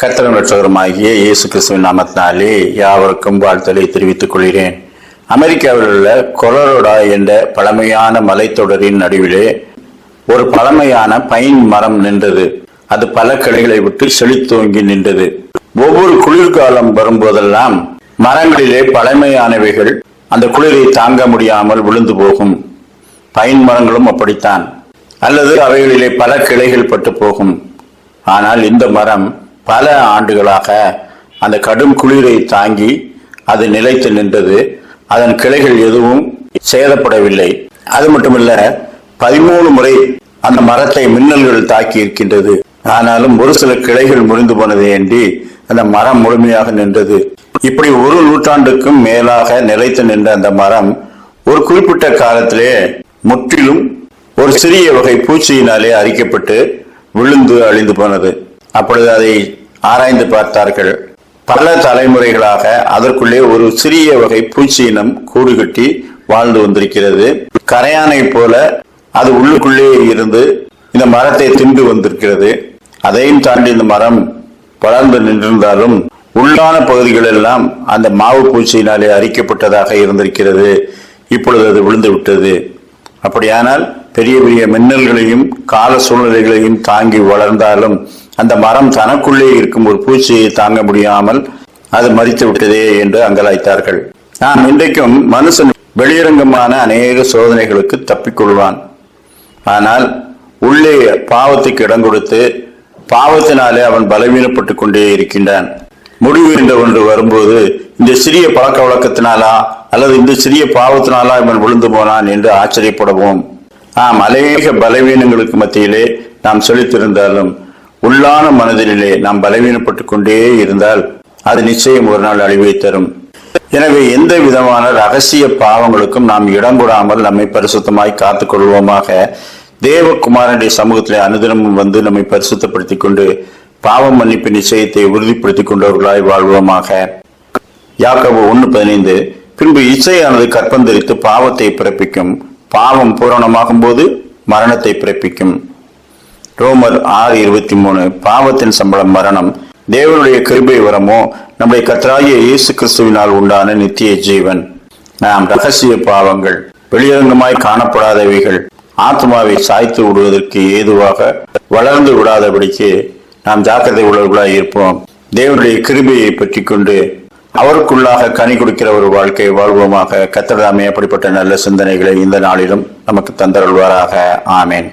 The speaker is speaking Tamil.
கர்த்தரும் ரட்சகருமாகிய இயேசு கிறிஸ்துவின் நாமத்தினாலே யாவருக்கும் வாழ்த்தலை தெரிவித்துக் கொள்கிறேன். அமெரிக்காவில் உள்ள கொலரோடா என்ற பழமையான மலைத்தொடரின் நடுவிலே ஒரு பழமையான பைன் மரம் நின்றது. அது பல கிளைகளை விட்டு செழித்தோங்கி நின்றது. ஒவ்வொரு குளிர்காலம் வரும்போதெல்லாம் மரங்களிலே பழமையானவைகள் அந்த குளிரை தாங்க முடியாமல் விழுந்து போகும். பைன் மரங்களும் அப்படித்தான். அல்லது அவைகளிலே பல கிளைகள் பட்டு போகும். ஆனால் இந்த மரம் பல ஆண்டுகளாக அந்த கடும் குளிரை தாங்கி அது நிலைத்து நின்றது. அதன் கிளைகள் எதுவும் சேதப்படவில்லை. அது மட்டுமல்ல பதிமூணு முறை அந்த மரத்தை மின்னல்கள் தாக்கி இருக்கின்றது. ஆனாலும் ஒரு சில கிளைகள் முறிந்து போனதை ஏண்டி அந்த மரம் முழுமையாக நின்றது. இப்படி ஒரு நூற்றாண்டுக்கும் மேலாக நிலைத்து நின்ற அந்த மரம் ஒரு குறிப்பிட்ட காலத்திலே முற்றிலும் ஒரு சிறிய வகை பூச்சியினாலே அரிக்கப்பட்டு விழுந்து அழிந்து போனது. அப்பொழுது அதை ஆராய்ந்து பார்த்தார்கள். பல தலைமுறைகளாக அதற்குள்ளே ஒரு சிறிய வகை பூச்சியினம் கூடு கட்டி வாழ்ந்து வந்திருக்கிறது. கரையானை போல அது உள்ளுக்குள்ளே இருந்து இந்த மரத்தை தின்று வந்திருக்கிறது. அதையும் தாண்டி இந்த மரம் வளர்ந்து நின்றிருந்தாலும் உள்ளான பகுதிகள் எல்லாம் அந்த மாவு பூச்சியினாலே அரிக்கப்பட்டதாக இருந்திருக்கிறது. இப்பொழுது அது விழுந்து விட்டது அப்படியானால் பெரிய பெரிய மின்னல்களையும் கால சூழ்நிலைகளையும் தாங்கி வளர்ந்தாலும் அந்த மரம் தனக்குள்ளே இருக்கும் ஒரு பூச்சியை தாங்க முடியாமல் அது மறித்து விட்டதே என்று அங்கலாய்த்தார்கள். நாம் இன்றைக்கும் மனுஷன் வெளியரங்கமான அநேக சோதனைகளுக்கு தப்பிக்கொள்வான். ஆனால் உள்ளே பாவத்துக்கு இடம் கொடுத்து பாவத்தினாலே அவன் பலவீனப்பட்டு கொண்டே இருக்கின்றான். முடிவு என்ற ஒன்று வரும்போது இந்த சிறிய பழக்க வழக்கத்தினாலா அல்லது இந்த சிறிய பாவத்தினாலா இவன் விழுந்து போனான் என்று ஆச்சரியப்படுவோம். ஆம் அநேக பலவீனங்களுக்கு மத்தியிலே நாம் செலுத்திருந்தாலும் உள்ளான மனதிலே நாம் பலவீனப்பட்டு கொண்டே இருந்தால் அது நிச்சயம் ஒரு நாள் அழிவை தரும். எனவே எந்த விதமான ரகசிய பாவங்களுக்கும் நாம் இடம் கொடாமல் நம்மை பரிசுத்தமாய் காத்துக் கொள்வோமாக. தேவகுமாரனுடைய சமூகத்திலே அனுதினமும் வந்து நம்மை பரிசுத்தப்படுத்திக் கொண்டு பாவம் மன்னிப்பு நிச்சயத்தை உறுதிப்படுத்திக் கொண்டவர்களாய் வாழ்வோமாக. யாக்கோபு ஒன்று பதினைந்து பின்பு இச்சையானது கற்பந்தரித்து பாவத்தை பிறப்பிக்கும். பாவம் பூரணமாகும் போது மரணத்தை பிறப்பிக்கும். ரோமர் ஆறு இருபத்தி மூணு பாவத்தின் சம்பளம் மரணம். தேவனுடைய கிருபை வரமோ நம்முடைய கத்தராகிய இயேசு கிறிஸ்துவினால் உண்டான நித்திய ஜீவன். நாம் ரகசிய பாவங்கள் வெளியரங்கமாய் காணப்படாதவைகள் ஆத்மாவை சாய்த்து விடுவதற்கு ஏதுவாக வளர்ந்து விடாதபடிக்கு நாம் ஜாக்கிரதை உள்ளவர்களாக இருப்போம். தேவனுடைய கிருபையை பற்றி கொண்டு அவருக்குள்ளாக கனி கொடுக்கிற ஒரு வாழ்க்கை வாழ்வோமாக கத்ததாமே அப்படிப்பட்ட நல்ல சிந்தனைகளை இந்த நாளிலும் நமக்கு தந்தருள்வாராக. ஆமேன்.